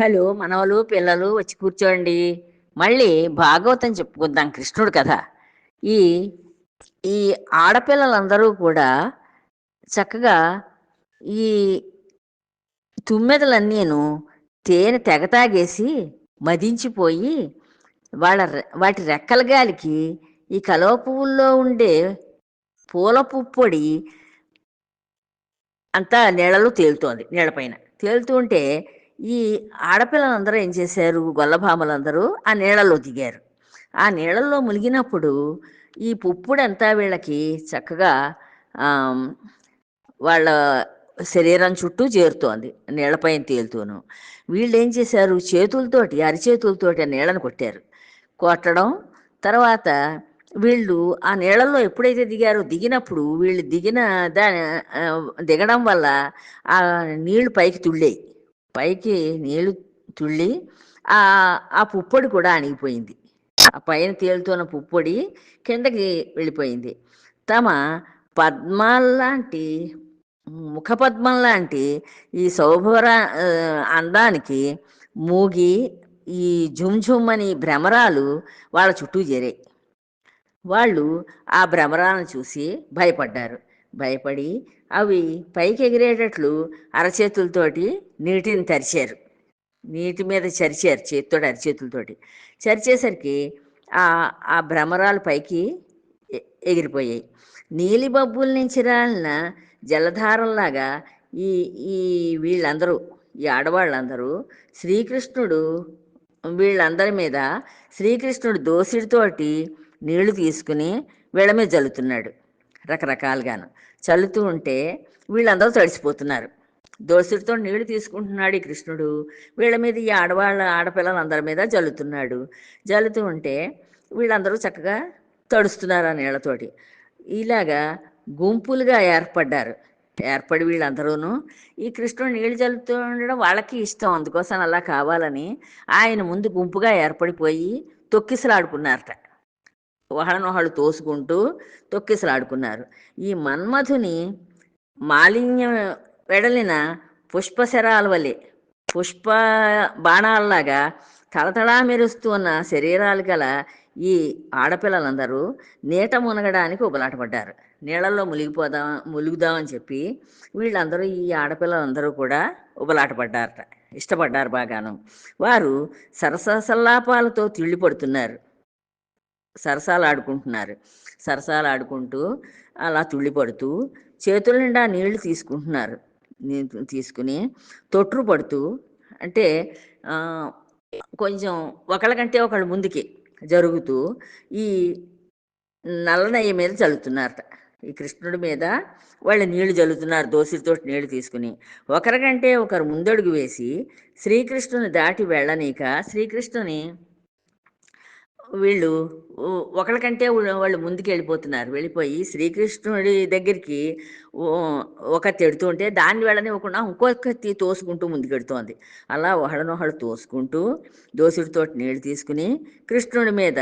Hello మనవలు పిల్లలు వచ్చి కూర్చోండి. మళ్ళీ భాగవతం చెప్పుకుందాం కృష్ణుడు కథ. ఈ ఈ ఆడపిల్లలందరూ కూడా చక్కగా ఈ తుమ్మెదలన్నీను తేనె తెగ తాగేసి మదించిపోయి వాళ్ళ రె- వాటి రెక్కల గాలికి ఈ కలువ పువ్వుల్లో ఉండే పూల పుప్పొడి అంతా నీళ్ళలో తేలుతోంది నీళ్ళపైన తేలుతూ ఉంటే ఈ ఆడపిల్లలందరూ ఏం చేశారు? గొల్లభామలందరూ ఆ నీళ్ళలో దిగారు. ఆ నీళ్ళల్లో మునిగినప్పుడు ఈ పుప్పుడంతా వీళ్ళకి చక్కగా వాళ్ళ శరీరం చుట్టూ చేరుతోంది నీళ్ళపైన తేలుతూను. వీళ్ళు ఏం చేశారు? చేతులతోటి అరిచేతులతోటి ఆ నీళ్ళను కొట్టారు. కొట్టడం తర్వాత వీళ్ళు ఆ నీళ్ళల్లో ఎప్పుడైతే దిగారో దిగినప్పుడు వీళ్ళు దిగిన దా దిగడం వల్ల ఆ నీళ్ళు పైకి తుళ్ళాయి. పైకి నీళ్ళు తుళ్ళి ఆ ఆ పుప్పొడి కూడా అణిగిపోయింది. ఆ పైన తేలుతున్న పుప్పొడి కిందకి వెళ్ళిపోయింది. తమ పద్మాల్లాంటి ముఖ పద్మం లాంటి ఈ సౌభర అందానికి మూగి ఈ ఝుమ్ అని భ్రమరాలు వాళ్ళ చుట్టూ చేరాయి. వాళ్ళు ఆ భ్రమరాలను చూసి భయపడ్డారు. భయపడి అవి పైకి ఎగిరేటట్లు అరచేతులతోటి నీటిని తరిచారు. నీటి మీద చరిచారు చేతితోటి అరచేతులతోటి. చరిచేసరికి ఆ ఆ భ్రమరాలు పైకి ఎ- ఎగిరిపోయాయి. నీలి బబ్బుల నుంచి రాలిన జలధారంలాగా ఈ ఈ వీళ్ళందరూ ఈ ఆడవాళ్ళందరూ శ్రీకృష్ణుడు వీళ్ళందరి మీద శ్రీకృష్ణుడు దోసిడితోటి నీళ్ళు తీసుకుని వీళ్ళ మీద జల్లుతున్నాడు. రకరకాలుగాను. చల్లుతూ ఉంటే వీళ్ళందరూ తడిసిపోతున్నారు. దోసుడితో నీళ్ళు తీసుకుంటున్నాడు ఈ కృష్ణుడు. వీళ్ళ మీద ఈ ఆడవాళ్ళ ఆడపిల్లలందరి మీద జల్లుతున్నాడు. జల్లుతూ ఉంటే వీళ్ళందరూ చక్కగా తడుస్తున్నారు ఆ నీళ్ళతోటి ఇలాగా గుంపులుగా ఏర్పడ్డారు. ఏర్పడి వీళ్ళందరూను. ఈ కృష్ణుడు నీళ్ళు చల్లుతూ ఉండడం వాళ్ళకి ఇష్టం. అందుకోసం అలా కావాలని ఆయన ముందు గుంపుగా ఏర్పడిపోయి తొక్కిసలాడుకున్నారట. ఒకళ్ళనొకళ్ళు తోసుకుంటూ తొక్కిసలాడుకున్నారు. ఈ మన్మధుని మాలిన్యం వెడలిన పుష్పశరాల వలె పుష్ప బాణాల్లాగా మెరుస్తూ మెరుస్తున్న శరీరాలు గల ఈ ఆడపిల్లలందరూ నీట మునగడానికి ఉబలాటపడ్డారు నీళ్ళల్లో మునిగిపోదాం ములుగుదామని చెప్పి వీళ్ళందరూ ఈ ఆడపిల్లలందరూ కూడా ఉబలాటపడ్డారట ఇష్టపడ్డారు బాగాను. వారు సరసల్లాపాలతో తిళ్ళిపడుతున్నారు సరసాలు ఆడుకుంటున్నారు సరసాలు ఆడుకుంటూ అలా తుళ్ళిపడుతూ చేతుల నిండా నీళ్ళు తీసుకుంటున్నారు. నీళ్ళు తీసుకుని తొట్రు పడుతూ అంటే కొంచెం ఒకళ్ళకంటే ఒకళ్ళు ముందుకి జరుగుతూ ఈ నల్లనయ్య మీద చల్లుతున్నారట. ఈ కృష్ణుడి మీద వాళ్ళు నీళ్ళు చల్లుతున్నారు దోసిరితో నీళ్ళు తీసుకుని. ఒకరికంటే ఒకరు ముందడుగు వేసి శ్రీకృష్ణుని దాటి వెళ్ళనీక శ్రీకృష్ణుని వీళ్ళు ఒకళ్ళకంటే వాళ్ళు ముందుకు వెళ్ళిపోతున్నారు వెళ్ళిపోయి శ్రీకృష్ణుడి దగ్గరికి ఒక తెడుతూ ఉంటే దాన్ని వెళ్ళనివ్వకుండా ఇంకొకటి తోసుకుంటూ ముందుకెడుతోంది. అలా ఒకడనొకడు తోసుకుంటూ దోసుడితో నీళ్ళు తీసుకుని కృష్ణుడి మీద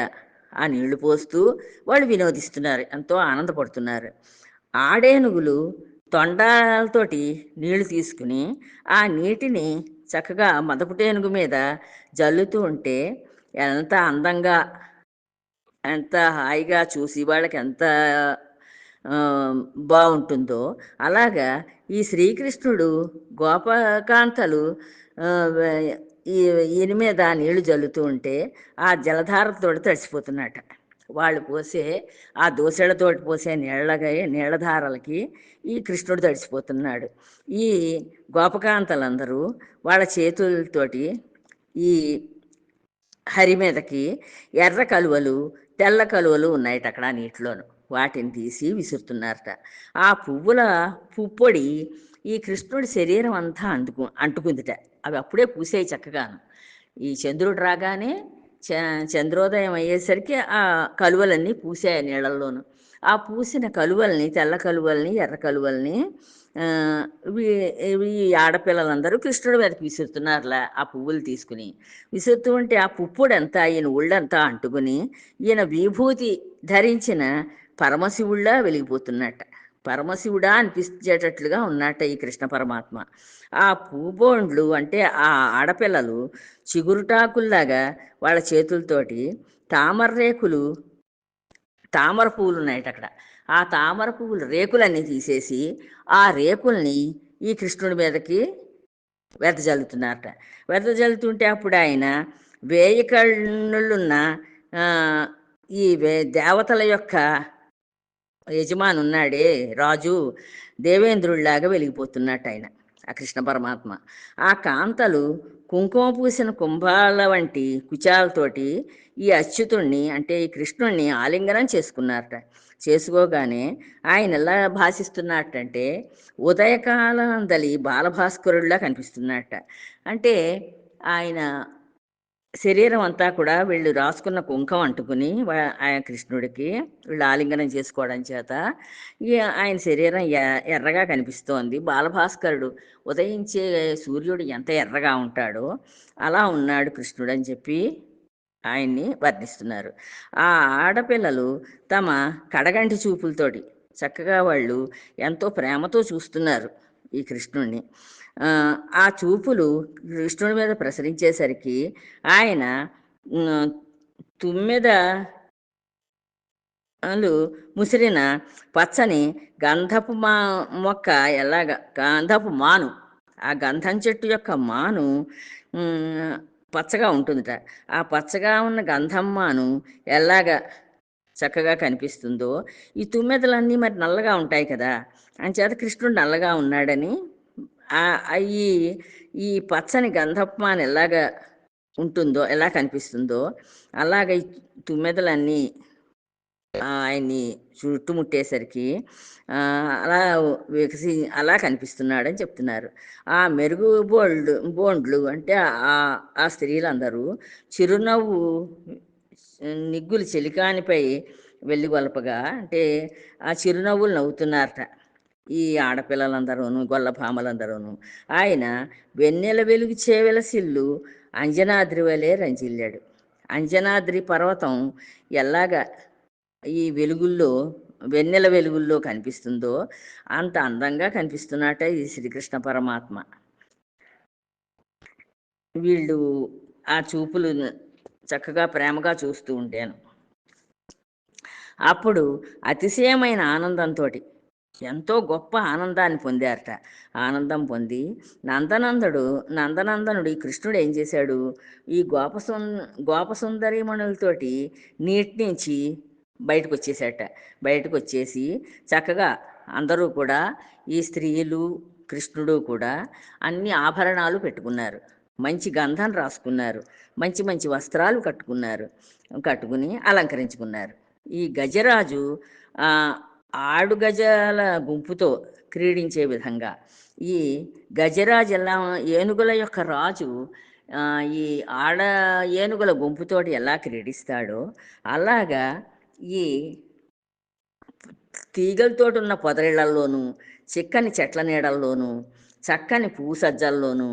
ఆ నీళ్ళు పోస్తూ వాళ్ళు వినోదిస్తున్నారు. ఎంతో ఆనందపడుతున్నారు. ఆడేనుగులు తొండాలతోటి నీళ్ళు తీసుకుని ఆ నీటిని చక్కగా మదపుటేనుగు మీద జల్లుతూ ఉంటే ఎంత అందంగా ఎంత హాయిగా చూసి వాళ్ళకి ఎంత బాగుంటుందో అలాగా ఈ శ్రీకృష్ణుడు గోపకాంతలు ఈ ఈయన మీద నీళ్ళు జల్లుతూ ఉంటే ఆ జలధారతో తడిసిపోతున్నట వాళ్ళు పోసే ఆ దోసెళ్ళతోటి పోసే నీళ్ళగా నీళ్ళధారలకి ఈ కృష్ణుడు తడిసిపోతున్నాడు. ఈ గోపకాంతలందరూ వాళ్ళ చేతులతోటి ఈ హరి మీదకి ఎర్ర కలువలు తెల్ల కలువలు ఉన్నాయట అక్కడ నీటిలోను. వాటిని తీసి విసురుతున్నారట. ఆ పువ్వుల పుప్పొడి ఈ కృష్ణుడి శరీరం అంతా అంటుకు అంటుకుందిట. అవి అప్పుడే పూసాయి చక్కగాను. ఈ చంద్రుడు రాగానే చ- చంద్రోదయం అయ్యేసరికి ఆ కలువలన్నీ పూసాయి నీళ్ళల్లోను. ఆ పూసిన కలువల్ని తెల్ల కలువల్ని ఎర్ర కలువల్ని ఈ ఆడపిల్లలందరూ కృష్ణుడి మీదకి విసురుతున్నారులా ఆ పువ్వులు తీసుకుని. విసురుతూ ఉంటే ఆ పుప్పుడంతా ఈయన ఒళ్ళంతా అంటుకుని ఈయన విభూతి ధరించిన పరమశివుళ్ళ వెలిగిపోతున్నట్ట. పరమశివుడా అనిపించేటట్లుగా ఉన్నట్ట ఈ కృష్ణ పరమాత్మ. ఆ పూబోండ్లు అంటే ఆ ఆడపిల్లలు చిగురుటాకుల్లాగా వాళ్ళ చేతులతోటి తామర రేకులు తామర పువ్వులు ఉన్నాయట అక్కడ. ఆ తామర పువ్వులు రేకులన్నీ తీసేసి ఆ రేకుల్ని ఈ కృష్ణుడి మీదకి వెదజల్లుతున్నారట. వెదజల్లుతుంటే అప్పుడు ఆయన వేయి కన్నులున్న ఈ దేవతల యొక్క యజమాని ఉన్నాడే రాజు దేవేంద్రుడిలాగా వెలిగిపోతున్నట్టు ఆయన ఆ కృష్ణ పరమాత్మ. ఆ కాంతలు కుంకుమ పూసిన కుంభాల వంటి కుచాలతోటి ఈ అచ్యుతుణ్ణి అంటే ఈ కృష్ణుణ్ణి ఆలింగనం చేసుకున్నారట. చేసుకోగానే ఆయన ఎలా భాషిస్తున్నట్టంటే ఉదయకాలందలి బాలభాస్కరుడిలా కనిపిస్తున్నట్ట అంటే ఆయన శరీరం అంతా కూడా వీళ్ళు రాసుకున్న కుంకం అంటుకుని ఆయన కృష్ణుడికి వీళ్ళు ఆలింగనం చేసుకోవడం చేత ఆయన శరీరం ఎ- ఎర్రగా కనిపిస్తోంది. బాలభాస్కరుడు ఉదయించే సూర్యుడు ఎంత ఎర్రగా ఉంటాడో అలా ఉన్నాడు కృష్ణుడు అని చెప్పి ఆయన్ని వర్ణిస్తున్నారు ఆ ఆడపిల్లలు తమ కడగంటి చూపులతోటి చక్కగా వాళ్ళు ఎంతో ప్రేమతో చూస్తున్నారు ఈ కృష్ణుడిని ఆ, చూపులు కృష్ణుడి మీద ప్రసరించేసరికి ఆయన ఉమ్, ముసిరిన పచ్చని గంధపు మా మొక్క ఎలాగ గంధపు మాను ఆ గంధం చెట్టు యొక్క మాను పచ్చగా ఉంటుందిట. ఆ పచ్చగా ఉన్న గంధమ్మను ఎలాగా చక్కగా కనిపిస్తుందో ఈ తుమ్మెదలన్నీ మరి నల్లగా ఉంటాయి కదా అంచేత కృష్ణుడు నల్లగా ఉన్నాడని అయ్యి ఈ ఈ పచ్చని గంధపు ఎలాగా ఉంటుందో ఎలా కనిపిస్తుందో అలాగ ఈ తుమ్మెదలన్నీ ఆయన్ని చుట్టుముట్టేసరికి అలా వికసి అలా కనిపిస్తున్నాడని చెప్తున్నారు. ఆ మెరుగు బోల్డ్ బోండ్లు అంటే ఆ ఆ స్త్రీలందరూ చిరునవ్వు నిగ్గులు చెలికానిపై వెళ్ళిగొలపగా అంటే ఆ చిరునవ్వులు నవ్వుతున్నారట. ఈ ఆడపిల్లలందరూను గొల్లభామలందరూను ఆయన వెన్నెల వెలుగు చేవెల సిల్లు అంజనాద్రి వలె రంజిల్లాడు. అంజనాద్రి పర్వతం ఎలాగా ఈ వెలుగుల్లో వెన్నెల వెలుగుల్లో కనిపిస్తుందో అంత అందంగా కనిపిస్తున్నట్ట ఈ శ్రీకృష్ణ పరమాత్మ. వీళ్ళు ఆ చూపులు చక్కగా ప్రేమగా చూస్తూ ఉంటాను అప్పుడు అతిశయమైన ఆనందంతో ఎంతో గొప్ప ఆనందాన్ని పొందారట. ఆనందం పొంది నందనందుడు నందనందనుడు ఈ కృష్ణుడు ఏం చేశాడు? ఈ గోపసుం గోపసుందరీమణులతోటి నీటి నుంచి బయటకు వచ్చేసాట బయటకు వచ్చేసి చక్కగా అందరూ కూడా ఈ స్త్రీలు కృష్ణుడు కూడా అన్ని ఆభరణాలు పెట్టుకున్నారు. మంచి గంధం రాసుకున్నారు. మంచి మంచి వస్త్రాలు కట్టుకున్నారు. కట్టుకుని అలంకరించుకున్నారు. ఈ గజరాజు ఆడు గజాల గుంపుతో క్రీడించే విధంగా ఈ గజరాజు ఎలా ఏనుగుల యొక్క రాజు ఈ ఆడ ఏనుగుల గుంపుతోటి ఎలా క్రీడిస్తాడో అలాగా ఈ తీగలతోటి ఉన్న పొదరిళ్ళలోనూ చిక్కని చెట్ల నీడల్లోనూ చక్కని పువ్వు సజ్జల్లోనూ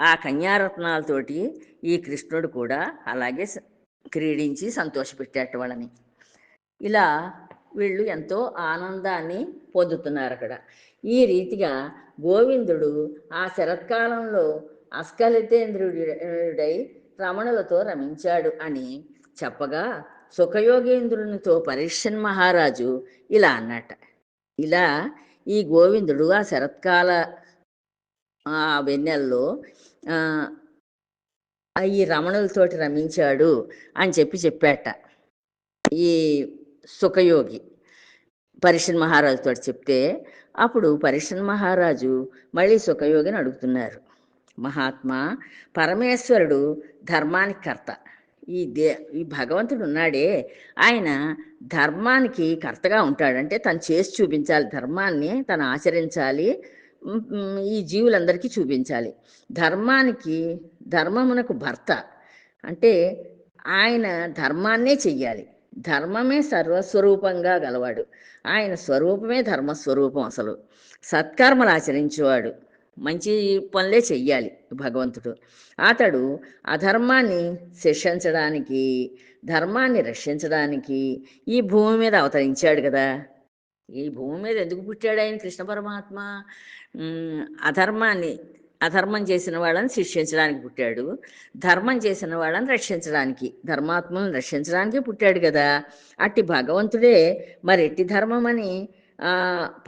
ఆ కన్యారత్నాలతోటి ఈ కృష్ణుడు కూడా అలాగే క్రీడించి సంతోషపెట్టాట వాళ్ళని ఇలా వీళ్ళు ఎంతో ఆనందాన్ని పొందుతున్నారు అక్కడ ఈ రీతిగా గోవిందుడు ఆ శరత్కాలంలో అస్కలితేంద్రుడై రమణులతో రమించాడు అని చెప్పగా సుఖయోగేంద్రునితో పరీక్షన్ మహారాజు ఇలా అన్నట ఇలా ఈ గోవిందుడు ఆ శరత్కాల ఆ వెన్నెల్లో ఈ రమణులతోటి రమించాడు అని చెప్పి చెప్పాట ఈ సుఖయోగి. పరిషన్ మహారాజుతో చెప్తే అప్పుడు పరిషన్ మహారాజు మళ్ళీ సుఖయోగిని అడుగుతున్నారు. మహాత్మా పరమేశ్వరుడు ధర్మానికి కర్త. ఈ దే ఈ భగవంతుడు ఉన్నాడే ఆయన ధర్మానికి కర్తగా ఉంటాడంటే తను చేసి చూపించాలి ధర్మాన్ని తను ఆచరించాలి ఈ జీవులందరికీ చూపించాలి. ధర్మానికి ధర్మమునకు భర్త. అంటే ఆయన ధర్మాన్నే చెయ్యాలి. ధర్మమే సర్వస్వరూపంగా గలవాడు. ఆయన స్వరూపమే ధర్మస్వరూపం అసలు. సత్కర్మలు ఆచరించేవాడు. మంచి పనులే చెయ్యాలి భగవంతుడు. అతడు అధర్మాన్ని శిక్షించడానికి ధర్మాన్ని రక్షించడానికి ఈ భూమి మీద అవతరించాడు కదా. ఈ భూమి మీద ఎందుకు పుట్టాడు ఆయన కృష్ణ పరమాత్మ? అధర్మాన్ని అధర్మం చేసిన వాళ్ళని శిక్షించడానికి పుట్టాడు. ధర్మం చేసిన వాళ్ళని రక్షించడానికి ధర్మాత్మను రక్షించడానికి పుట్టాడు కదా. అట్టి భగవంతుడే మరి ఎట్టి ధర్మం అని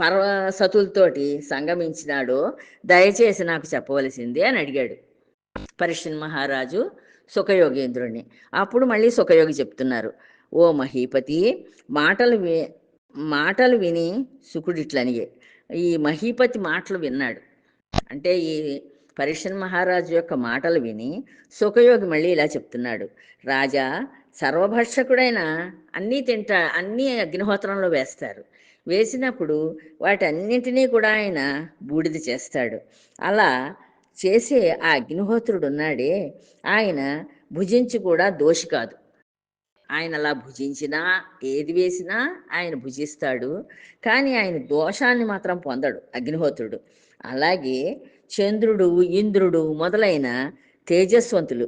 పర్వ సతులతోటి సంగమించినాడో. దయచేసి నాకు చెప్పవలసింది అని అడిగాడు. పరిషన్ మహారాజు సుఖయోగేంద్రుణ్ణి. అప్పుడు మళ్ళీ సుఖయోగి చెప్తున్నారు. ఓ మహీపతి మాటలు వి మాటలు విని సుకుడిట్లనిగే ఈ మహీపతి మాటలు విన్నాడు. అంటే ఈ పరిషన్ మహారాజు యొక్క మాటలు విని సుఖయోగి మళ్ళీ ఇలా చెప్తున్నాడు. రాజా సర్వభక్షకుడైన అన్నీ తింటా అన్నీ అగ్నిహోత్రంలో వేస్తారు. వేసినప్పుడు వాటన్నింటినీ కూడా ఆయన బూడిద చేస్తాడు. అలా చేసే ఆ అగ్నిహోత్రుడు ఉన్నాడే ఆయన భుజించి కూడా దోషి కాదు. ఆయన అలా భుజించినా ఏది వేసినా ఆయన భుజిస్తాడు. కానీ ఆయన దోషాన్ని మాత్రం పొందడు అగ్నిహోత్రుడు. అలాగే చంద్రుడు ఇంద్రుడు మొదలైన తేజస్వంతులు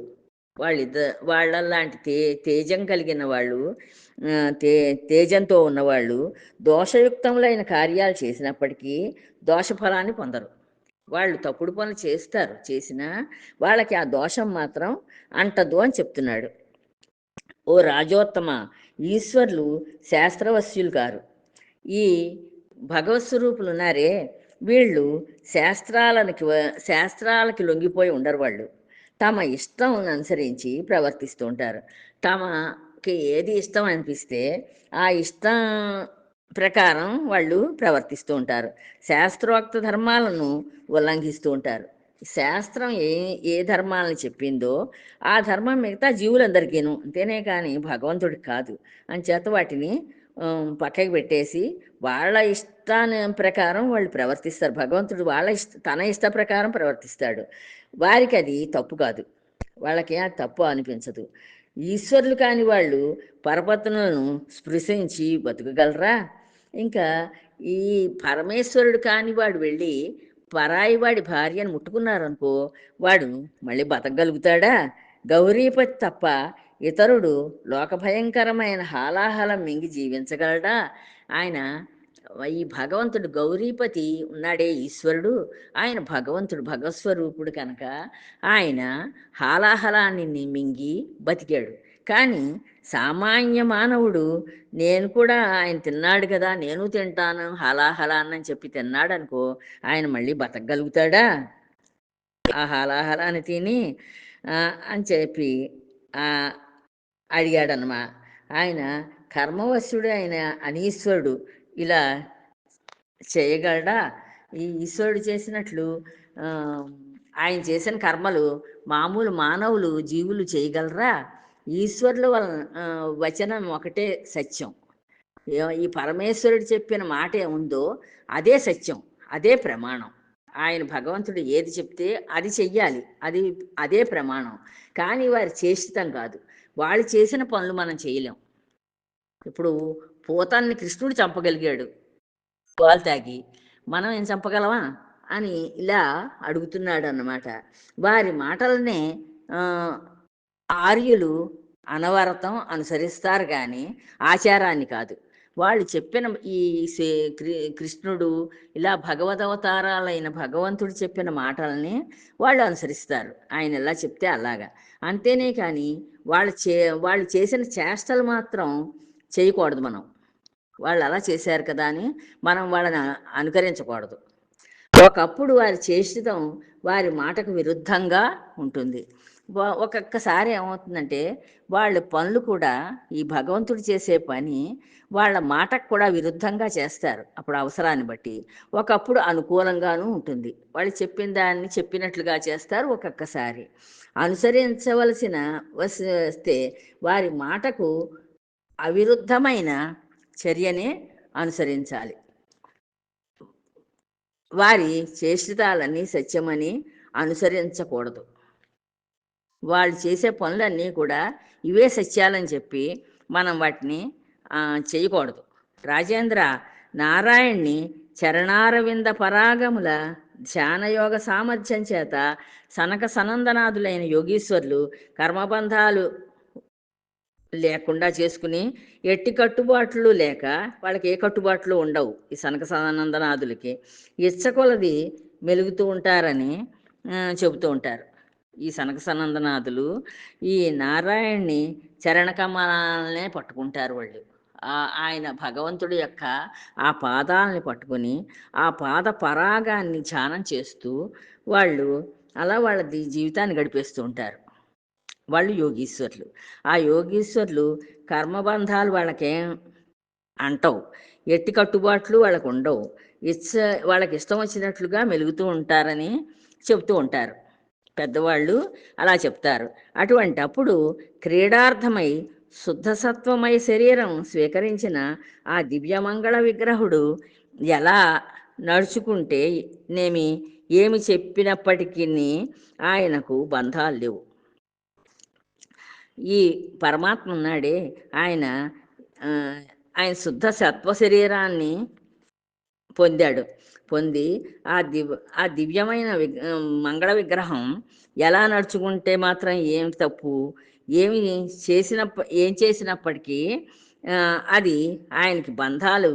వాళ్ళిద్ద వాళ్ళలాంటి తే తేజం కలిగిన వాళ్ళు తే తేజంతో ఉన్నవాళ్ళు దోషయుక్తములైన కార్యాలు చేసినప్పటికీ దోషఫలాన్ని పొందరు. వాళ్ళు తప్పుడు పనులు చేస్తారు. చేసినా వాళ్ళకి ఆ దోషం మాత్రం అంటదు అని చెప్తున్నాడు. ఓ రాజోత్తమ ఈశ్వర్లు శాస్త్రవశ్యులు కారు ఈ భగవత్స్వరూపులు ఉన్నారే వీళ్ళు శాస్త్రాలకి శాస్త్రాలకి లొంగిపోయి ఉండరు వాళ్ళు. తమ ఇష్టం అనుసరించి ప్రవర్తిస్తూ ఉంటారు. వాళ్ళకి ఏది ఇష్టం అనిపిస్తే ఆ ఇష్టం ప్రకారం వాళ్ళు ప్రవర్తిస్తూ ఉంటారు. శాస్త్రోక్త ధర్మాలను ఉల్లంఘిస్తూ ఉంటారు. శాస్త్రం ఏ ఏ ధర్మాలను చెప్పిందో ఆ ధర్మం మిగతా జీవులందరికీను అంతేనే కానీ భగవంతుడికి కాదు. అంచేత వాటిని పక్కకి పెట్టేసి వాళ్ళ ఇష్టాన్ని ప్రకారం వాళ్ళు ప్రవర్తిస్తారు. భగవంతుడు వాళ్ళ ఇష్ట తన ఇష్ట ప్రకారం ప్రవర్తిస్తాడు. వారికి అది తప్పు కాదు. వాళ్ళకి అది తప్పు అనిపించదు. ఈశ్వరులు కాని వాళ్ళు పరపత్నులను స్పృశించి బతకగలరా? ఇంకా ఈ పరమేశ్వరుడు కాని వాడు వెళ్ళి పరాయి వాడి భార్యను ముట్టుకున్నారనుకో వాడు మళ్ళీ బతకగలుగుతాడా? గౌరీపతి తప్ప ఇతరుడు లోకభయంకరమైన హాలాహలం మింగి జీవించగలడా? ఆయన ఈ భగవంతుడు గౌరీపతి ఉన్నాడే ఈశ్వరుడు. ఆయన భగవంతుడు భగవస్వరూపుడు కనుక ఆయన హాలాహలాన్ని మింగి బతికాడు. కానీ సామాన్య మానవుడు నేను కూడా ఆయన తిన్నాడు కదా నేను తింటాను హలాహలాన్నని చెప్పి తిన్నాడు అనుకో ఆయన మళ్ళీ బతకగలుగుతాడా? ఆ హలాహలాన్ని తిని అని చెప్పి అడిగాడనమా ఆయన కర్మవశుడు ఆయన అనీశ్వరుడు ఇలా చేయగలడా? ఈ ఈశ్వరుడు చేసినట్లు ఆయన చేసిన కర్మలు మామూలు మానవులు జీవులు చేయగలరా? ఈశ్వరుల వలన వచనం ఒకటే సత్యం. ఏ- ఈ పరమేశ్వరుడు చెప్పిన మాట ఉందో అదే సత్యం అదే ప్రమాణం. ఆయన భగవంతుడు ఏది చెప్తే అది చెయ్యాలి అది అదే ప్రమాణం. కానీ వారి చేష్టితం కాదు. వాళ్ళు చేసిన పనులు మనం చేయలేం. ఇప్పుడు పూతాన్ని కృష్ణుడు చంపగలిగాడు. పాలు తాగి మనం ఏం చంపగలమా? అని ఇలా అడుగుతున్నాడు అన్నమాట వారి మాటలనే ఆర్యులు అనవరతం అనుసరిస్తారు కానీ ఆచారాన్ని కాదు. వాళ్ళు చెప్పిన ఈ కృష్ణుడు ఇలా భగవదవతారాలైన భగవంతుడు చెప్పిన మాటల్ని వాళ్ళు అనుసరిస్తారు. ఆయన ఎలా చెప్తే అలాగా. అంతేనే కానీ వాళ్ళు చే వాళ్ళు చేసిన చేష్టలు మాత్రం చేయకూడదు మనం. వాళ్ళు అలా చేశారు కదా అని మనం వాళ్ళని అనుకరించకూడదు. ఒకప్పుడు వారి చేష్టితం వారి మాటకు విరుద్ధంగా ఉంటుంది. ఒక్కొక్కసారి ఏమవుతుందంటే వాళ్ళ పనులు కూడా ఈ భగవంతుడు చేసే పని వాళ్ళ మాటకు కూడా విరుద్ధంగా చేస్తారు. అప్పుడు అవసరాన్ని బట్టి. ఒకప్పుడు అనుకూలంగానూ ఉంటుంది. వాళ్ళు చెప్పిన దాన్ని చెప్పినట్లుగా చేస్తారు ఒక్కొక్కసారి. అనుసరించవలసిన వస్తే వారి మాటకు అవిరుద్ధమైన చర్యనే అనుసరించాలి. వారి చేష్టితాలన్నీ సత్యమని అనుసరించకూడదు. వాళ్ళు చేసే పనులన్నీ కూడా ఇవే సత్యాలని చెప్పి మనం వాటిని చేయకూడదు. రాజేంద్ర నారాయణ్ణి చరణారవింద పరాగముల ధ్యానయోగ సామర్థ్యం చేత సనక సనందనాథులైన యోగీశ్వరులు కర్మబంధాలు లేకుండా చేసుకుని ఎట్టి కట్టుబాట్లు లేక వాళ్ళకి ఏ కట్టుబాట్లు ఉండవు ఈ సనక సదానందనాథులకి. ఇచ్చకొలది మెలుగుతూ ఉంటారని చెబుతూ ఉంటారు. ఈ సనక సనందనాథులు ఈ నారాయణ్ణి చరణకమలాలనే పట్టుకుంటారు వాళ్ళు. ఆయన భగవంతుడి యొక్క ఆ పాదాలని పట్టుకొని ఆ పాద పరాగాన్ని ధ్యానం చేస్తూ వాళ్ళు అలా వాళ్ళ జీవితాన్ని గడిపేస్తూ ఉంటారు. వాళ్ళు యోగీశ్వరులు. ఆ యోగీశ్వరులు కర్మబంధాలు వాళ్ళకేం అంటవు. ఎట్టి కట్టుబాట్లు వాళ్ళకు ఉండవు ఇచ్చ వాళ్ళకి ఇష్టం వచ్చినట్లుగా మెలుగుతూ ఉంటారని చెబుతూ ఉంటారు. పెద్దవాళ్ళు అలా చెప్తారు. అటువంటి అప్పుడు క్రీడార్థమై శుద్ధసత్వమై శరీరం స్వీకరించిన ఆ దివ్యమంగళ విగ్రహుడు ఎలా నడుచుకుంటే నేమి ఏమి చెప్పినప్పటికీ ఆయనకు బంధాలు లేవు. ఈ పరమాత్మ ఉన్నాడే ఆయన ఆయన శుద్ధ సత్వ శరీరాన్ని పొందాడు. పొంది ఆ దివ్ ఆ దివ్యమైన విగ్ మంగళ విగ్రహం ఎలా నడుచుకుంటే మాత్రం ఏం తప్పు ఏమి చేసినప్ప ఏం చేసినప్పటికీ అది ఆయనకి బంధాలు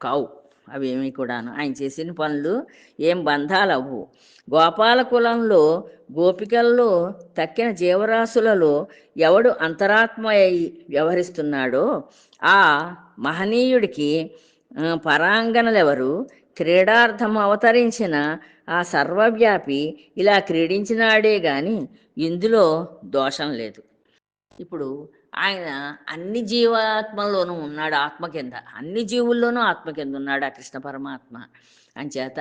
కావు. అవేమీ కూడాను. ఆయన చేసిన పనులు ఏం బంధాలు అవ్వు గోపాల కులంలో గోపికల్లో తక్కిన జీవరాశులలో ఎవడు అంతరాత్మ అయి వ్యవహరిస్తున్నాడో ఆ మహనీయుడికి పరాంగణలెవరు క్రీడార్థం అవతరించిన ఆ సర్వవ్యాపి ఇలా క్రీడించినాడే గాని ఇందులో దోషం లేదు. ఇప్పుడు ఆయన అన్ని జీవాత్మల్లోనూ ఉన్నాడు ఆత్మ కింద అన్ని జీవుల్లోనూ ఆత్మ కింద ఉన్నాడు ఆ కృష్ణ పరమాత్మ. అంచేత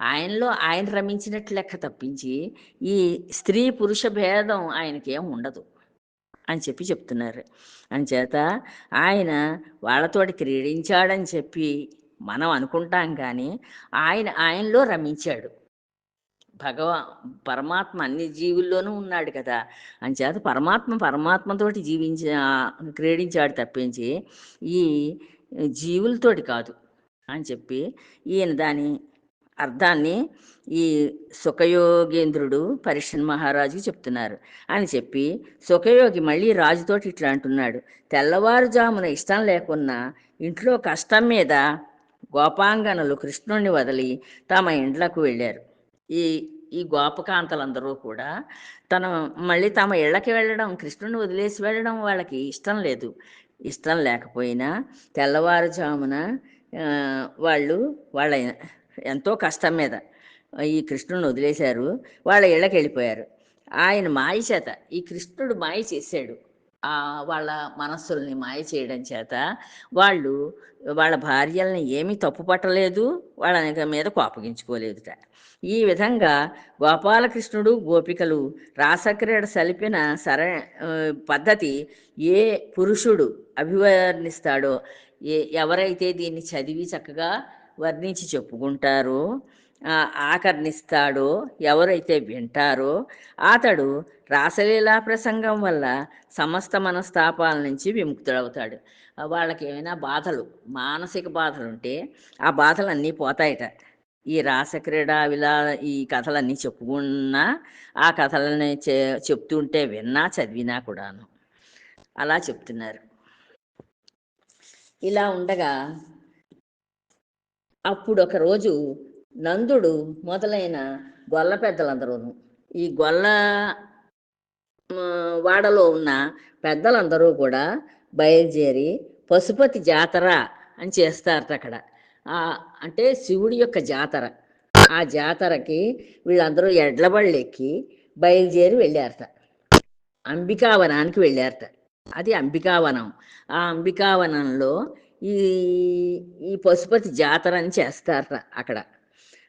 ఆయనలో ఆయన రమించినట్లు లెక్క తప్పించి ఈ స్త్రీ పురుష భేదం ఆయనకేం ఉండదు అని చెప్పి చెప్తున్నారు. అంచేత ఆయన వాళ్ళతోటి క్రీడించాడని చెప్పి మనం అనుకుంటాం కానీ ఆయన ఆయనలో రమించాడు. భగవా పరమాత్మ అన్ని జీవుల్లోనూ ఉన్నాడు కదా. అంచేత పరమాత్మ పరమాత్మతోటి జీవించ క్రీడించాడు తప్పించి ఈ జీవులతోటి కాదు అని చెప్పి ఈయన దాని అర్థాన్ని ఈ సుఖయోగేంద్రుడు పరిషన్ మహారాజుకి చెప్తున్నారు. అని చెప్పి సుఖయోగి మళ్ళీ రాజుతోటి ఇట్లా అంటున్నాడు. తెల్లవారుజామున ఇష్టం లేకున్నా ఇంట్లో కష్టం మీద గోపాంగనలు కృష్ణుణ్ణి వదిలి తమ ఇండ్లకు వెళ్ళారు. ఈ ఈ గోపకాంతలందరూ కూడా తన మళ్ళీ తమ ఇళ్ళకి వెళ్ళడం కృష్ణుని వదిలేసి వెళ్ళడం వాళ్ళకి ఇష్టం లేదు. ఇష్టం లేకపోయినా తెల్లవారుజామున వాళ్ళు వాళ్ళ ఎంతో కష్టం మీద ఈ కృష్ణుని వదిలేశారు. వాళ్ళ ఇళ్ళకి వెళ్ళిపోయారు. ఆయన మాయ చేత ఈ కృష్ణుడు మాయ చేశాడు. ఆ వాళ్ళ మనస్సుల్ని మాయ చేయడం చేత వాళ్ళు వాళ్ళ భార్యల్ని ఏమీ తప్పు పట్టలేదు వాళ్ళ మీద కోపగించుకోలేదుట. ఈ విధంగా గోపాలకృష్ణుడు గోపికలు రాసక్రీడ సలిపిన సర పద్ధతి ఏ పురుషుడు అభివర్ణిస్తాడో ఏ ఎవరైతే దీన్ని చదివి చక్కగా వర్ణించి చెప్పుకుంటారో. ఆకర్ణిస్తాడో. ఎవరైతే వింటారో అతడు రాసలీలా ప్రసంగం వల్ల సమస్త మనస్తాపాల నుంచి విముక్తుడవుతాడు. వాళ్ళకి ఏమైనా బాధలు మానసిక బాధలు ఉంటే ఆ బాధలు అన్నీ పోతాయట. ఈ రాసక్రీడ విలా ఈ కథలన్నీ చెప్పుకున్నా ఆ కథలని చె చెప్తుంటే విన్నా చదివినా కూడాను. అలా చెప్తున్నారు. ఇలా ఉండగా అప్పుడు ఒక రోజు నందుడు మొదలైన గొల్ల పెద్దలందరూను. ఈ గొల్ల వాడలో ఉన్న పెద్దలందరూ కూడా బయలుదేరి పశుపతి జాతర అని చేస్తారట అక్కడ అంటే శివుడి యొక్క జాతర. ఆ జాతరకి వీళ్ళందరూ ఎడ్లబళ్ళు ఎక్కి బయలుదేరి వెళ్ళారట. అంబికావనానికి వెళ్ళారట. అది అంబికావనం. ఆ అంబికావనంలో ఈ ఈ పశుపతి జాతర అని చేస్తారట అక్కడ.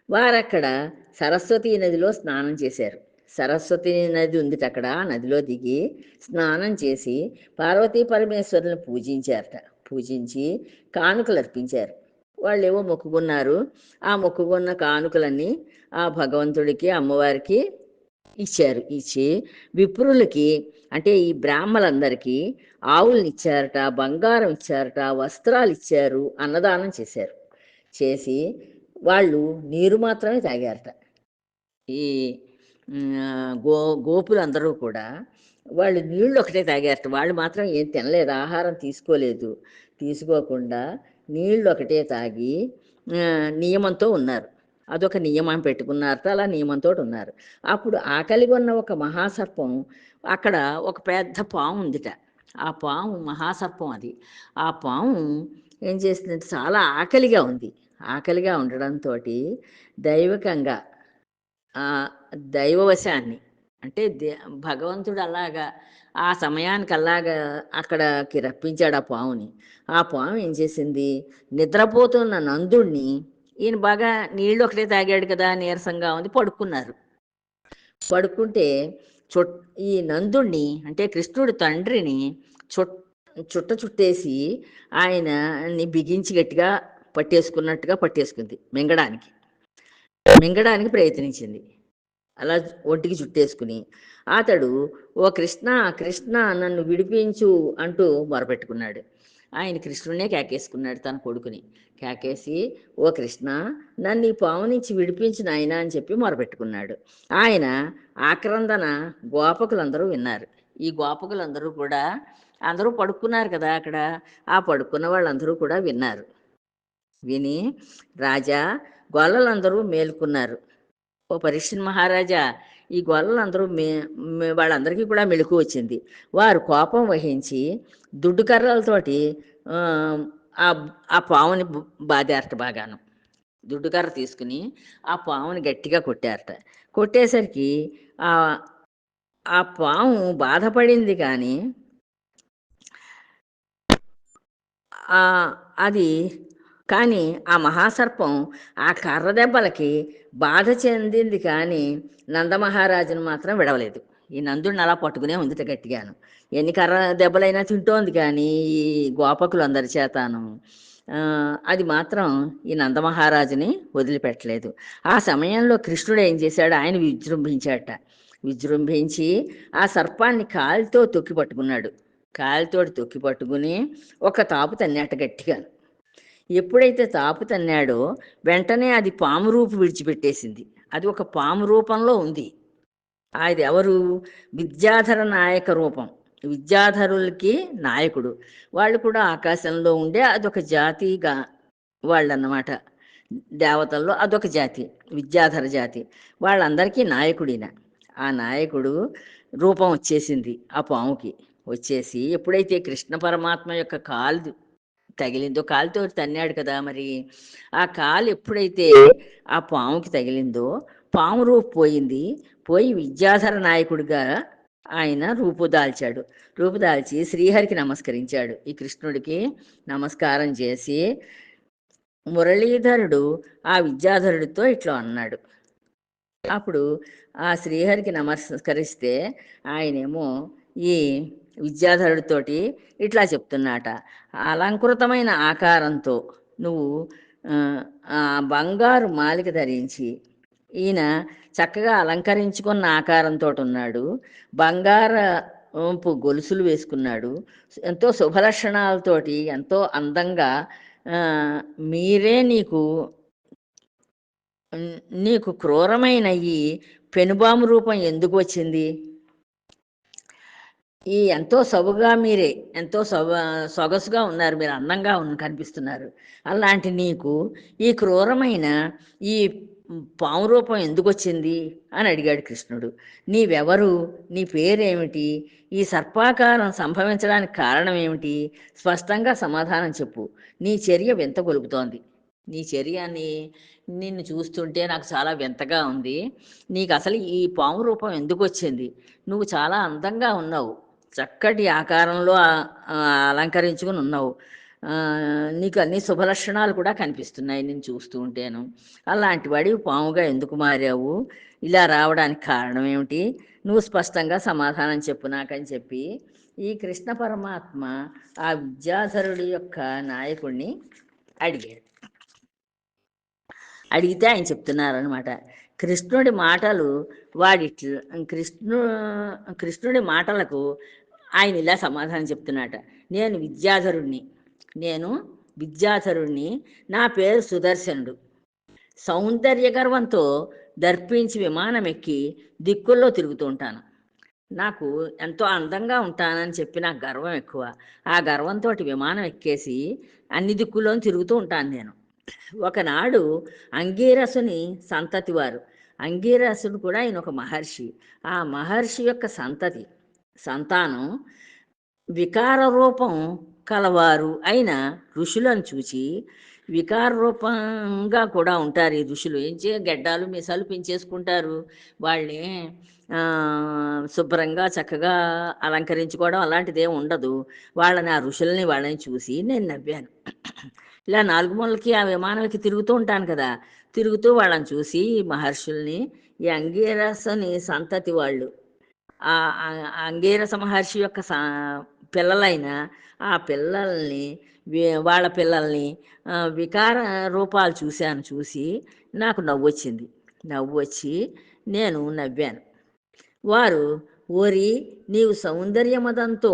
వారక్కడ సరస్వతి నదిలో స్నానం చేశారు. సరస్వతి నది ఉంది అక్కడ నదిలో దిగి స్నానం చేసి పార్వతీ పరమేశ్వరుని పూజించారట. పూజించి కానుకలు అర్పించారు. వాళ్ళు ఏవో మొక్కుకున్నారు. ఆ మొక్కుకున్న కానుకలన్నీ ఆ భగవంతుడికి అమ్మవారికి ఇచ్చారు. ఇచ్చి విప్రులకి అంటే ఈ బ్రాహ్మలందరికీ ఆవుల్ని ఇచ్చారట బంగారం ఇచ్చారట వస్త్రాలు ఇచ్చారు అన్నదానం చేశారు. చేసి వాళ్ళు నీరు మాత్రమే తాగారట. ఈ గో గోపులందరూ కూడా వాళ్ళు నీళ్ళు ఒకటే తాగారట. వాళ్ళు మాత్రం ఏం తినలేదు ఆహారం తీసుకోలేదు. తీసుకోకుండా నీళ్ళు ఒకటే తాగి నియమంతో ఉన్నారు. అదొక నియమం పెట్టుకున్నారట అలా నియమంతో ఉన్నారు. అప్పుడు ఆకలిగా ఉన్న ఒక మహాసర్పం అక్కడ ఒక పెద్ద పాము ఉందిట ఆ పాము మహాసర్పం అది. ఆ పాము ఏం చేసిందంటే చాలా ఆకలిగా ఉంది. ఆకలిగా ఉండడంతో దైవకంగా దైవవశాన్ని అంటే దే భగవంతుడు అలాగా ఆ సమయానికి అలాగా అక్కడకి రప్పించాడు ఆ పాముని. ఆ పాము ఏం చేసింది? నిద్రపోతున్న నందుణ్ణి ఈయన బాగా నీళ్ళు ఒకటే తాగాడు కదా నీరసంగా ఉంది పడుకున్నారు. పడుకుంటే చుట్ ఈ నందుణ్ణి అంటే కృష్ణుడి తండ్రిని చుట్ చుట్ట చుట్టేసి ఆయనని బిగించి గట్టిగా పట్టేసుకున్నట్టుగా పట్టేసుకుంది మింగడానికి. మింగడానికి ప్రయత్నించింది. అలా ఒంటికి చుట్టేసుకుని అతడు ఓ కృష్ణ కృష్ణ నన్ను విడిపించు అంటూ మొరపెట్టుకున్నాడు. ఆయన కృష్ణుడినే కేకేసుకున్నాడు తన కొడుకుని. కేకేసి ఓ కృష్ణ నన్ను ఈ పాము నుంచి విడిపించిన నాయనా అని చెప్పి మొరపెట్టుకున్నాడు. ఆయన ఆక్రందన గోపకులందరూ విన్నారు. ఈ గోపకులందరూ కూడా అందరూ పడుకున్నారు కదా అక్కడ. ఆ పడుకున్న వాళ్ళందరూ కూడా విన్నారు. విని రాజా గొల్లలందరూ మేలుకున్నారు. ఓ పరీక్ష మహారాజా ఈ గొల్లలందరూ మే మే- వాళ్ళందరికీ కూడా మెలకు వచ్చింది. వారు కోపం వహించి దుడ్డు కర్రలతోటి ఆ, ఆ పావుని బు- బాగాను. దుడ్డు కర్ర తీసుకుని ఆ పావుని గట్టిగా కొట్టారట. కొట్టేసరికి ఆ ఆ పాము బాధపడింది కానీ అది కానీ ఆ మహాసర్పం ఆ కర్ర దెబ్బలకి బాధ చెందింది కానీ నందమహారాజును మాత్రం విడవలేదు. ఈ నందుడిని అలా పట్టుకునే ఉంది గట్టిగాను. ఎన్ని కర్ర దెబ్బలైనా తింటోంది కానీ ఈ గోపకులు అందరి చేతాను అది మాత్రం ఈ నందమహారాజుని వదిలిపెట్టలేదు. ఆ సమయంలో కృష్ణుడు ఏం చేశాడు? ఆయన విజృంభించాట విజృంభించి ఆ సర్పాన్ని కాలితో తొక్కి పట్టుకున్నాడు. కాలితోటి తొక్కి పట్టుకుని ఒక తాపు తన్నాట గట్టిగాను. ఎప్పుడైతే తాపు తన్నాడో వెంటనే అది పాము రూపు విడిచిపెట్టేసింది. అది ఒక పాము రూపంలో ఉంది. అది ఎవరు? విద్యాధర నాయక రూపం. విద్యాధరులకి నాయకుడు. వాళ్ళు కూడా ఆకాశంలో ఉండే అదొక జాతిగా వాళ్ళన్నమాట. దేవతల్లో అదొక జాతి. విద్యాధర జాతి. వాళ్ళందరికీ నాయకుడిన ఆ నాయకుడు రూపం వచ్చేసింది ఆ పాముకి. వచ్చేసి ఎప్పుడైతే కృష్ణ పరమాత్మ యొక్క కాలు తగిలిందో కాలుతో తన్నాడు కదా మరి. ఆ కాలు ఎప్పుడైతే ఆ పాముకి తగిలిందో పాము రూపు పోయింది. పోయి విద్యాధర నాయకుడిగా ఆయన రూపుదాల్చాడు రూపుదాల్చి శ్రీహరికి నమస్కరించాడు. ఈ కృష్ణుడికి నమస్కారం చేసి మురళీధరుడు ఆ విద్యాధరుడితో ఇట్లా అన్నాడు. అప్పుడు ఆ శ్రీహరికి నమస్కరిస్తే ఆయనేమో ఈ విద్యాధరుడితోటి ఇట్లా చెప్తున్నాట. అలంకృతమైన ఆకారంతో నువ్వు ఆ, బంగారు మాలిక ధరించి ఈయన చక్కగా అలంకరించుకున్న ఆకారంతో ఉన్నాడు బంగారపు గొలుసులు వేసుకున్నాడు. ఎంతో శుభలక్షణాలతోటి ఎంతో అందంగా మీరే నీకు నీకు క్రూరమైన ఈ పెనుబాము రూపం ఎందుకు వచ్చింది? ఈ ఎంతో సొబగా మీరే ఎంతో సొగ సొగసుగా ఉన్నారు మీరు అందంగా ఉన్న కనిపిస్తున్నారు. అలాంటి నీకు ఈ క్రూరమైన ఈ పాము రూపం ఎందుకు వచ్చింది అని అడిగాడు కృష్ణుడు. నీవెవరు? నీ పేరేమిటి? ఈ సర్పాకారం సంభవించడానికి కారణం ఏమిటి స్పష్టంగా సమాధానం చెప్పు. నీ చర్య వింత గొలుపుతోంది. నీ చర్యని నిన్ను చూస్తుంటే నాకు చాలా వింతగా ఉంది. నీకు అసలు ఈ పాము రూపం ఎందుకు వచ్చింది? నువ్వు చాలా అందంగా ఉన్నావు. చక్కటి ఆకారంలో అలంకరించుకుని ఉన్నావు. నీకు అన్ని శుభలక్షణాలు కూడా కనిపిస్తున్నాయి నేను చూస్తూ ఉంటేను. అలాంటి వాడి పాముగా ఎందుకు మారావు? ఇలా రావడానికి కారణం ఏమిటి? నువ్వు స్పష్టంగా సమాధానం చెప్పు నాకని చెప్పి ఈ కృష్ణ పరమాత్మ ఆ విద్యాధరుడి యొక్క నాయకుడిని అడిగాడు. అడిగితే ఆయన చెప్తున్నారనమాట కృష్ణుడి మాటలు వాడి కృష్ణు కృష్ణుడి మాటలకు ఆయన ఇలా సమాధానం చెప్తున్నాట నేను విద్యాధరుణ్ణి. నేను విద్యాధరుణ్ణి. నా పేరు సుదర్శనుడు. సౌందర్య గర్వంతో దర్పించి విమానం ఎక్కి దిక్కుల్లో తిరుగుతూ ఉంటాను. నాకు ఎంతో అందంగా ఉంటానని చెప్పి నాకు గర్వం ఎక్కువ. ఆ గర్వంతో విమానం ఎక్కేసి అన్ని దిక్కుల్లోనూ తిరుగుతూ ఉంటాను నేను. ఒకనాడు అంగీరసుని సంతతి వారు అంగీరసుడు కూడా ఆయన ఒక మహర్షి. ఆ మహర్షి యొక్క సంతతి సంతానం వికార రూపం కలవారు అయిన ఋషులను చూచి వికార రూపంగా కూడా ఉంటారు ఈ ఋషులు. ఏం చే గెడ్డాలు మీసాలు పెంచేసుకుంటారు. వాళ్ళని శుభ్రంగా చక్కగా అలంకరించుకోవడం అలాంటిది ఏం ఉండదు. వాళ్ళని ఆ ఋషుల్ని వాళ్ళని చూసి నేను నవ్వాను. ఇలా నాలుగు మూలకి ఆ విమానంకి తిరుగుతూ ఉంటాను కదా. తిరుగుతూ వాళ్ళని చూసి మహర్షుల్ని ఈ అంగీరసని సంతతి వాళ్ళు అంగీరస మహర్షి యొక్క సా- పిల్లలైన ఆ పిల్లల్ని వాళ్ళ పిల్లల్ని వికార రూపాలు చూశాను చూసి నాకు నవ్వు వచ్చింది నవ్వు వచ్చి నేను నవ్వాను. వారు ఓరి నీవు సౌందర్యమదంతో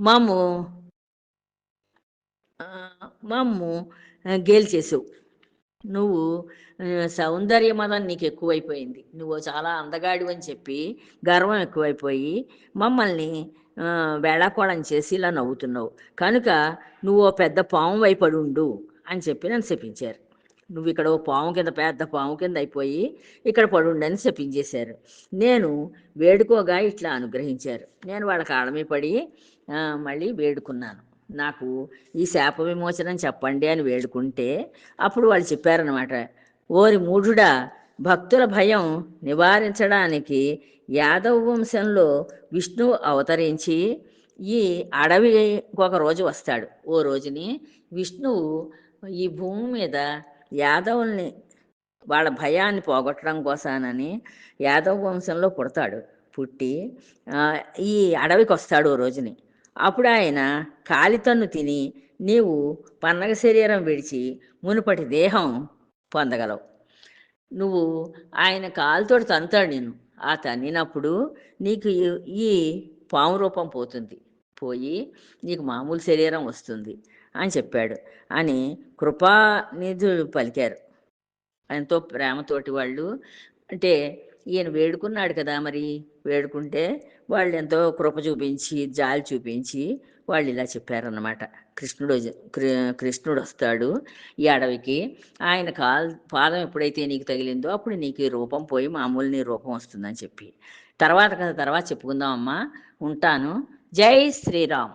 మమ్ము మమ్ము ఆ, గేల్చేసావు నువ్వు సౌందర్య మదం నీకు ఎక్కువైపోయింది నువ్వు చాలా అందగాడు అని చెప్పి గర్వం ఎక్కువైపోయి మమ్మల్ని వేళాకోళం చేసి ఇలా నవ్వుతున్నావు. కనుక నువ్వు పెద్ద పాము వైపడి ఉండు అని చెప్పి నన్ను చెప్పించారు నువ్వు ఇక్కడ ఓ పాము కింద పెద్ద పాము కింద అయిపోయి ఇక్కడ పడుండని చెప్పించేశారు నేను వేడుకోగా ఇట్లా అనుగ్రహించారు. నేను వాళ్ళ కాళ్ళ పడి మళ్ళీ వేడుకున్నాను. నాకు ఈ శాప విమోచనం చెప్పండి అని వేడుకుంటే అప్పుడు వాళ్ళు చెప్పారనమాట ఓరి మూఢుడా భక్తుల భయం నివారించడానికి యాదవ వంశంలో విష్ణువు అవతరించి ఈ అడవి ఒక రోజు వస్తాడు. ఓ రోజుని విష్ణువు ఈ భూమి మీద యాదవుల్ని వాళ్ళ భయాన్ని పోగొట్టడం కోసానని యాదవ వంశంలో పుడతాడు. పుట్టి ఈ అడవికి వస్తాడు ఓ రోజుని. అప్పుడు ఆయన కాలితన్ను తిని నీవు పన్నగ శరీరం విడిచి మునుపటి దేహం పొందగలవు. నువ్వు ఆయన కాలుతోటి తంతాడు నేను ఆ తన్నినప్పుడు నీకు ఈ- ఈ పాము రూపం పోతుంది. పోయి నీకు మామూలు శరీరం వస్తుంది అని చెప్పాడు. అని కృపానిధులు పలికారు. ఎంతో ప్రేమతోటి వాళ్ళు అంటే ఈయన వేడుకున్నాడు కదా మరి. వేడుకుంటే వాళ్ళు ఎంతో కృప చూపించి జాలి చూపించి వాళ్ళు ఇలా చెప్పారన్నమాట. కృష్ణుడు కృష్ణుడు వస్తాడు ఈ అడవికి. ఆయన కాల్ పాదం ఎప్పుడైతే నీకు తగిలిందో అప్పుడు నీకు రూపం పోయి మామూలు నీ రూపం వస్తుందని చెప్పి. తర్వాత కదా తర్వాత చెప్పుకుందాం అమ్మా ఉంటాను. జై శ్రీరామ్.